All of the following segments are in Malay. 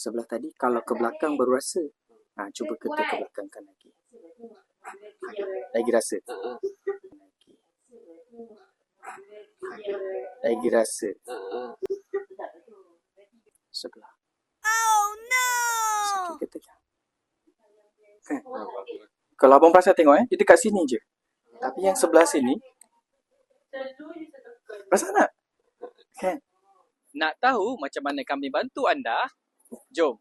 sebelah tadi. Kalau ke belakang baru rasa. Ha, cuba kita ke belakangkan lagi. Lagi rasa. Lagi. Lagi rasa. Sebelah. Oh no! Sakit ke tegang? Kan? Kalau abang perasan tengok eh, dia dekat sini je. Tapi yang sebelah sini, perasan tak? Kan? Nak tahu macam mana kami bantu anda? Job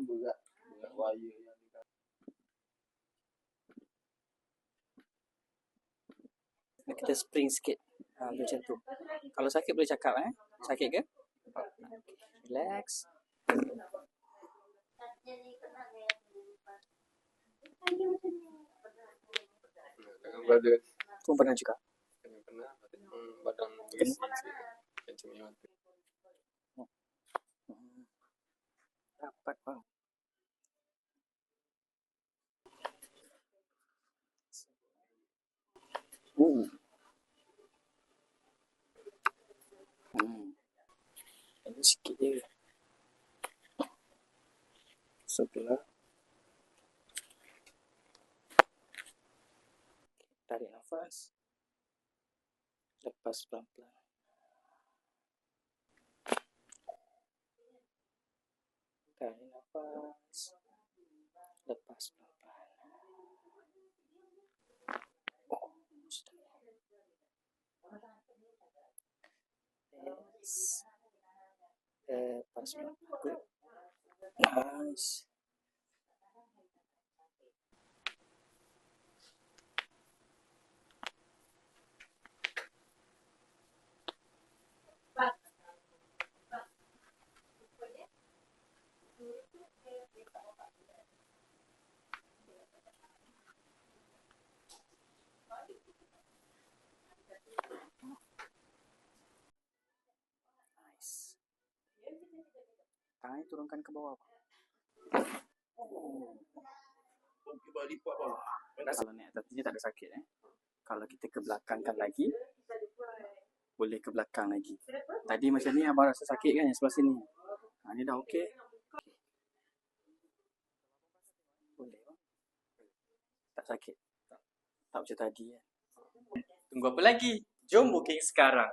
Jom. Berat. Berat wire yang Kita spring sikit. Ha, macam tu. Kalau sakit boleh cakap eh. Sakit ke? Relax. Pun pernah juga. hmm, badan sikit. Macam ni Dapat bang. Uh. Hmm. Ini sikit je. Sebelah. Tarik nafas. Lepas pelan-pelan. Tarik nafas. Lepas pelan-pelan. Oh. Yes. Lepas pelan-pelan. Good. Nice. Nice. Tangan turunkan ke bawah. Oh. Balik lipat bang. Kalau naik atas dia tak ada sakit eh. Kalau kita ke belakangkan lagi, boleh ke belakang lagi. Tadi macam ni abang rasa sakit kan yang sebelah sini. Ha, ni dah okey. Boleh. Tak sakit. Tak, tak macam tadi kan. Tunggu apa lagi? Jom booking sekarang.